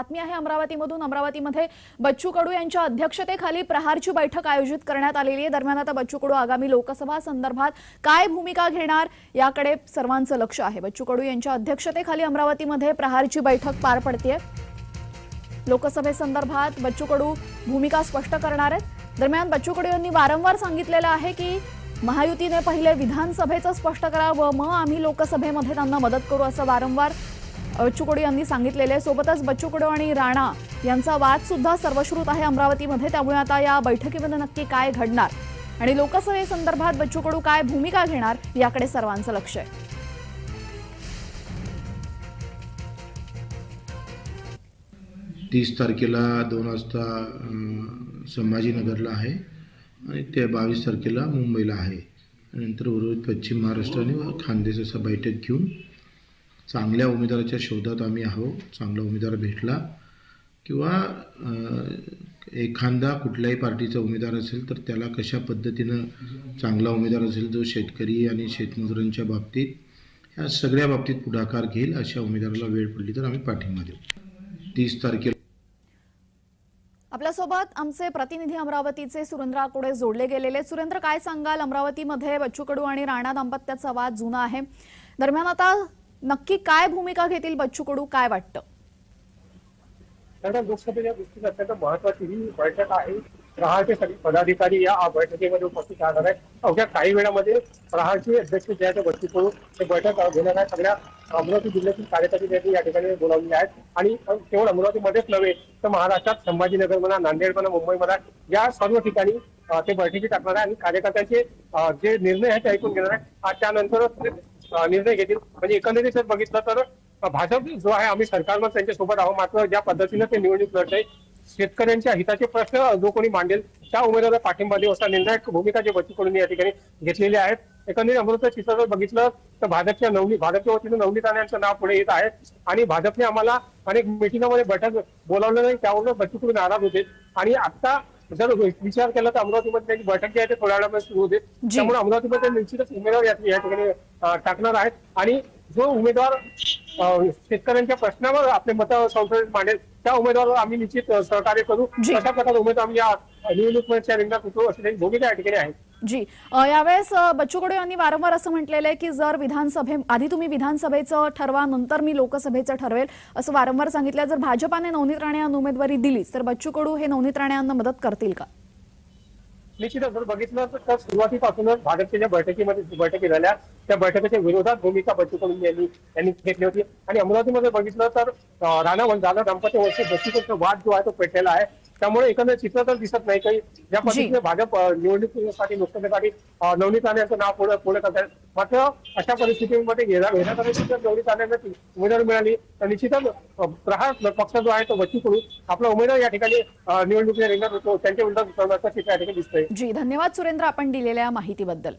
बातमी आहे अमरावतीमधून. अमरावतीमध्ये बच्चू कडू यांच्या अध्यक्षतेखाली प्रहारची बैठक आयोजित करण्यात आलेली आहे. दरम्यान आता बच्चू कडू आगामी लोकसभा संदर्भात काय भूमिका घेणार याकडे सर्वांचं लक्ष आहे. बच्चू कडू यांच्या अध्यक्षतेखाली अमरावतीमध्ये प्रहारची बैठक पार पडतीये. लोकसभेसंदर्भात बच्चू कडू भूमिका स्पष्ट करणार आहेत. दरम्यान बच्चू कडू यांनी वारंवार सांगितलेलं आहे की महायुतीने पहिले विधानसभेचं स्पष्ट करावं. मग आम्ही लोकसभेमध्ये त्यांना मदत करू असं वारंवार बच्चू कडू यांनी सांगितलेले सोबतच बच्चू कडू आणि राणा यांचा वाद सुद्धा सर्वश्रुत आहे अमरावतीमध्ये. त्यामुळे आता या बैठकीमध्ये नक्की काय घडणार? आणि लोकसभेसंदर्भात बच्चू कडू काय भूमिका घेणार? याकडे सर्वांचं लक्ष आहे. तीस तारखेला दोन वाजता संभाजीनगरला आहे. आणि त्या बावीस तारखेला मुंबईला आहे. नंतर उर्वरित पश्चिम महाराष्ट्र आणि खानदेश असं बैठक घेऊन चांगल्या उमेदवाराच्या शोधात आम्ही आहोत. चांगला उमेदवार भेटला किंवा एखादा कुठल्याही पार्टीचा उमेदवार असेल तर त्याला कशा पद्धतीनं चांगला उमेदवार असेल जो शेतकरी आणि शेतमजुरांच्या बाबतीत ह्या सगळ्या बाबतीत पुढाकार घेईल अशा उमेदवाराला वेळ पडली तर आम्ही पाठिंबा देऊ. तीस तारखेला आपल्यासोबत आमचे प्रतिनिधी अमरावतीचे सुरेंद्र आकोडे जोडले गेलेले सुरेंद्र काय सांगाल? अमरावतीमध्ये बच्चू कडू आणि राणा दाम्पत्याचा वाद जुना आहे. दरम्यान आता नक्की काय भूमिका घेतील बच्चू कडू काय वाटतं? लोकसभेच्या दृष्टीने अत्यंत महत्वाची ही बैठक आहे. प्रहारचे सगळे पदाधिकारी या बैठकीमध्ये उपस्थित राहणार आहेत. अवघ्या काही वेळामध्ये प्रहारचे अध्यक्ष जे आहेत बच्चू कडू हे बैठक घेणार आहे सगळ्या अमरावती जिल्ह्यातील कार्यकर्ते त्यांनी या ठिकाणी बोलावलेले आहेत. आणि केवळ अमरावतीमध्येच नव्हे तर महाराष्ट्रात संभाजीनगर म्हणा नांदेड म्हणा मुंबई म्हणा या सर्व ठिकाणी ते बैठकी टाकणार आहे आणि कार्यकर्त्यांचे जे निर्णय आहेत ते ऐकून घेणार आहेत. त्यानंतरच निर्णय घेतील. म्हणजे एकंदरीत जर बघितलं तर भाजप जो आहे आम्ही सरकारवर त्यांच्यासोबत आहोत. मात्र ज्या पद्धतीनं ते निवडणूक लढत आहे शेतकऱ्यांच्या हिताचे प्रश्न जो कोणी मांडेल त्या उमेदवाराला पाठिंबा देऊ असा निर्णायक भूमिका जे बच्चू या ठिकाणी घेतलेले आहेत. एकंदरीत अमृत चित्र जर बघितलं तर भाजपच्या नवनी भाजपच्या वतीनं नवनीत यांचं नाव पुढे येत आहे. आणि भाजपने आम्हाला अनेक मिटिंगामध्ये बैठक बोलावलं नाही त्यावरून बच्चू कडू नाराज होते. आणि आता जर विचार केला तर अमरावतीमध्ये त्यांची बैठक जी आहे ते थोड्या वेळामध्ये सुरू होते. त्यामुळे अमरावतीमध्ये निश्चितच उमेदवार या ठिकाणी टाकणार आहेत आणि जो उमेदवार शेतकऱ्यांच्या प्रश्नावर आपले मत संसदेत मांडेल त्या उमेदवारावर आम्ही निश्चित सहकार्य करू. अशा प्रकारे उमेदवार आम्ही या निवडणुकीच्या रिंगणात उतरू अशी त्यांची भूमिका या ठिकाणी आहे. जी. यावेळेस बच्चू कडू यांनी वारंवार असं म्हटलेलं आहे की जर विधानसभे आधी तुम्ही विधानसभेचं ठरवा नंतर मी लोकसभेचं ठरवेल असं वारंवार सांगितलं. जर भाजपाने नवनीत राणे यांना उमेदवारी दिलीच तर बच्चू कडू हे नवनीत राणे यांना मदत करतील का? निश्चितच जर बघितलं तर- सुरुवातीपासूनच भाजपच्या ज्या बैठकीमध्ये बैठकी झाल्या त्या बैठकीच्या विरोधात भूमिका बच्चू कडू यांनी यांनी घेतली होती. आणि अमरावतीमध्ये बघितलं तर राणा वन झाला दंपती वर्षी बच्चू कडूचा वाद जो आहे तो पेटलेला आहे. त्यामुळे एकंदर चित्र तर दिसत नाही. काही ज्या पद्धतीने भाजप निवडणुकीसाठी लोकसभेसाठी नवनीत राणे यांचं नाव पुढे पुढे करतात मात्र अशा परिस्थितीमध्ये घेण्या- घेण्यात आली जर नवनीत राणेंना उमेदवारी मिळाली. तर निश्चितच प्रहार पक्ष जो आहे तो कडू आपला उमेदवार या ठिकाणी निवडणुकीच्या रिंगणात होतो. त्यांच्या विरोधात उतरवण्याचं चित्र या ठिकाणी दिसतंय. जी धन्यवाद सुरेंद्र आपण दिलेल्या माहितीबद्दल.